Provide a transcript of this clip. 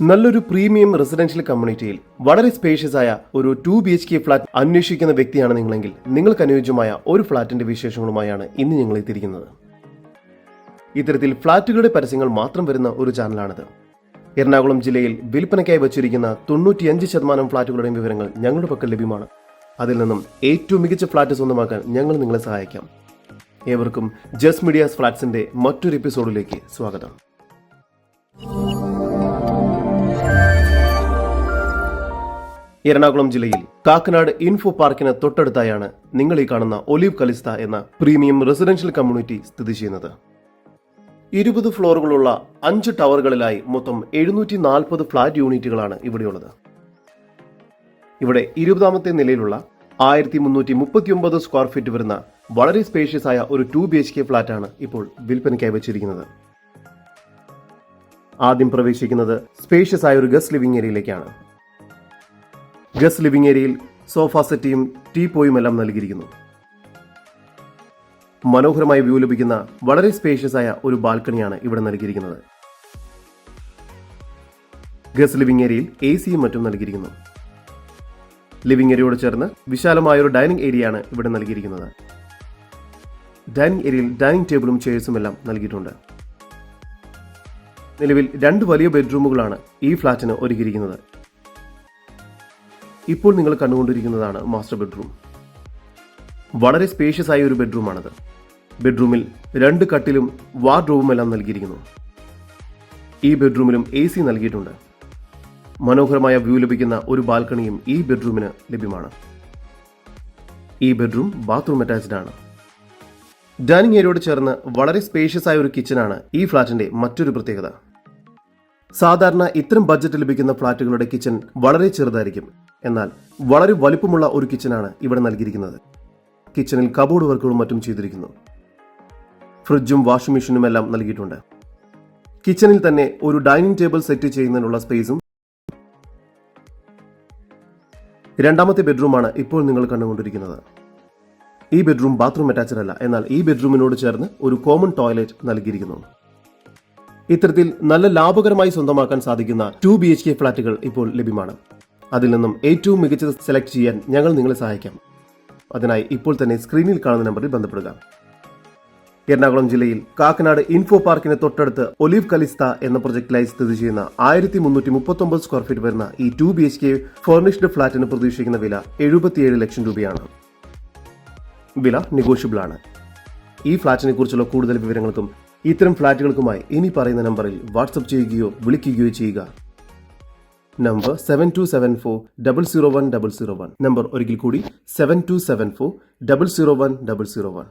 നല്ലൊരു premium residential കമ്മ്യൂണിറ്റിയിൽ വളരെ സ്പേഷ്യസ് ആയ ഒരു two B H K flat അന്വേഷിക്കുന്ന വ്യക്തിയാണ് നിങ്ങളെങ്കിൽ നിങ്ങൾക്ക് അനുയോജ്യമായ ഒരു ഫ്ളാറ്റിന്റെ വിശേഷങ്ങളുമായാണ് ഇന്ന് ഞങ്ങൾ എത്തിയിരിക്കുന്നത്. ഇത്തരത്തിൽ ഫ്ളാറ്റുകളുടെ പരസ്യങ്ങൾ മാത്രം വരുന്ന ഒരു ചാനലാണിത് എറണാകുളം ജില്ലയിൽ വിൽപ്പനയ്ക്കായി വച്ചിരിക്കുന്ന തൊണ്ണൂറ്റിയഞ്ച് ശതമാനം ഫ്ളാറ്റുകളുടെയും വിവരങ്ങൾ ഞങ്ങളുടെ പക്കൽ ലഭ്യമാണ്. അതിൽ നിന്നും ഏറ്റവും മികച്ച ഫ്ളാറ്റ് സ്വന്തമാക്കാൻ ഞങ്ങൾ നിങ്ങളെ സഹായിക്കാം. ഏവർക്കും ജസ് മീഡിയാസ് ഫ്ളാറ്റ്സിന്റെ മറ്റൊരു എപ്പിസോഡിലേക്ക് സ്വാഗതം. എറണാകുളം ജില്ലയിൽ കാക്കനാട് ഇൻഫോ പാർക്കിന് തൊട്ടടുത്തായാണ് നിങ്ങൾ ഈ കാണുന്ന ഒലീവ് കലിസ്ത എന്ന പ്രീമിയം റെസിഡൻഷ്യൽ കമ്മ്യൂണിറ്റി സ്ഥിതി ചെയ്യുന്നത്. ഇരുപത് ഫ്ലോറുകളുള്ള അഞ്ച് ടവറുകളിലായി മൊത്തം എഴുന്നൂറ്റി നാൽപ്പത് ഫ്ളാറ്റ് യൂണിറ്റുകളാണ് ഇവിടെയുള്ളത്. ഇവിടെ ഇരുപതാമത്തെ നിലയിലുള്ള ആയിരത്തി മുന്നൂറ്റി മുപ്പത്തിയൊമ്പത് സ്ക്വയർ ഫീറ്റ് വരുന്ന വളരെ സ്പേഷ്യസ് ആയ ഒരു ടു ബി എച്ച് കെ ഫ്ളാറ്റാണ് ഇപ്പോൾ വിൽപ്പനയ്ക്കായി വെച്ചിരിക്കുന്നത്. ആദ്യം പ്രവേശിക്കുന്നത് സ്പേഷ്യസ് ആയ ഒരു ഗസ്റ്റ് ലിവിംഗ് ഏരിയയിലേക്കാണ് ഗസ്റ്റ് ലിവിംഗ് ഏരിയയിൽ സോഫ സെറ്റിയും ടീപ്പോയും എല്ലാം നൽകിയിരിക്കുന്നു. മനോഹരമായ വ്യൂ ലഭിക്കുന്ന വളരെ സ്പേഷ്യസ് ആയ ഒരു ബാൽക്കണിയാണ് ഇവിടെ നൽകിയിരിക്കുന്നത്. ഗസ്റ്റ് ലിവിംഗ് ഏരിയയിൽ എ സിയും മറ്റും നൽകിയിരിക്കുന്നു. ലിവിംഗ് ഏരിയയോട് ചേർന്ന് വിശാലമായ ഒരു ഡൈനിങ് ഏരിയയാണ് ഇവിടെ നൽകിയിരിക്കുന്നത്. ഡൈനിങ് ഏരിയയിൽ ഡൈനിങ് ടേബിളും ചെയർസും എല്ലാം നൽകിയിട്ടുണ്ട്. നിലവിൽ രണ്ട് വലിയ ബെഡ്റൂമുകളാണ് ഈ ഫ്ളാറ്റിന് ഒരുക്കിയിരിക്കുന്നത്. ഇപ്പോൾ നിങ്ങൾ കണ്ടുകൊണ്ടിരിക്കുന്നതാണ് മാസ്റ്റർ ബെഡ്റൂം. വളരെ സ്പേഷ്യസ് ആയ ഒരു ബെഡ്റൂമാണത്. ബെഡ്റൂമിൽ രണ്ട് കട്ടിലും വാർഡ്രോബും എല്ലാം നൽകിയിരിക്കുന്നു. ഈ ബെഡ്റൂമിലും എ സി നൽകിയിട്ടുണ്ട്. മനോഹരമായ വ്യൂ ലഭിക്കുന്ന ഒരു ബാൽക്കണിയും ഈ ബെഡ്റൂമിന് ലഭ്യമാണ്. ഈ ബെഡ്റൂം ബാത്റൂം അറ്റാച്ച്ഡ് ആണ്. ഡൈനിങ് ഏരിയയോട് ചേർന്ന് വളരെ സ്പേഷ്യസ് ആയ ഒരു കിച്ചനാണ് ഈ ഫ്ലാറ്റിന്റെ മറ്റൊരു പ്രത്യേകത. സാധാരണ ഇത്തരം ബഡ്ജറ്റ് ലഭിക്കുന്ന ഫ്ളാറ്റുകളുടെ കിച്ചൺ വളരെ ചെറുതായിരിക്കും. എന്നാൽ വളരെ വലിപ്പമുള്ള ഒരു കിച്ചനാണ് ഇവിടെ നൽകിയിരിക്കുന്നത്. കിച്ചണിൽ കബോർഡ് വർക്കുകളും മറ്റും ചെയ്തിരിക്കുന്നു. ഫ്രിഡ്ജും വാഷിംഗ് മെഷീനും എല്ലാം നൽകിയിട്ടുണ്ട്. കിച്ചണിൽ തന്നെ ഒരു ഡൈനിങ് ടേബിൾ സെറ്റ് ചെയ്യുന്നതിനുള്ള സ്പേസും രണ്ടാമത്തെ ബെഡ്റൂമാണ് ഇപ്പോൾ നിങ്ങൾ കണ്ടുകൊണ്ടിരിക്കുന്നത്. ഈ ബെഡ്റൂം ബാത്റൂം അറ്റാച്ച്ഡ് അല്ല എന്നാൽ ഈ ബെഡ്റൂമിനോട് ചേർന്ന് ഒരു കോമൺ ടോയ്ലറ്റ് നൽകിയിരിക്കുന്നു. ഇത്തരത്തിൽ നല്ല ലാഭകരമായി സ്വന്തമാക്കാൻ സാധിക്കുന്ന ടു ബി എച്ച് കെ ഫ്ളാറ്റുകൾ ഇപ്പോൾ ലഭ്യമാണ്. അതിൽ നിന്നും ഏറ്റവും മികച്ചത് സെലക്ട് ചെയ്യാൻ ഞങ്ങൾ നിങ്ങളെ സഹായിക്കാം. അതിനായി ഇപ്പോൾ തന്നെ സ്ക്രീനിൽ കാണുന്ന നമ്പറിൽ ബന്ധപ്പെടുക. എറണാകുളം ജില്ലയിൽ കാക്കനാട് ഇൻഫോ പാർക്കിന് തൊട്ടടുത്ത് ഒലീവ് കലിസ്ത എന്ന പ്രൊജക്ടിലായി സ്ഥിതി ചെയ്യുന്ന ആയിരത്തി മുന്നൂറ്റി മുപ്പത്തൊമ്പത് സ്ക്വയർ ഫീറ്റ് വരുന്ന ഈ two B H K furnished ഫ്ളാറ്റിന് പ്രതീക്ഷിക്കുന്ന വില എഴുപത്തിയേഴ് ലക്ഷം രൂപയാണ്. വില നെഗോഷ്യബിൾ ആണ്. ഈ ഫ്ളാറ്റിനെ കുറിച്ചുള്ള കൂടുതൽ വിവരങ്ങൾക്കും ഇത്തരം ഫ്ളാറ്റുകൾക്കുമായി ഇനി പറയുന്ന നമ്പറിൽ വാട്സപ്പ് ചെയ്യുകയോ വിളിക്കുകയോ ചെയ്യുക. Number seven two seven four double zero one double zero one number ഒരിക്കൽ കൂടി seven two seven four double zero one double zero one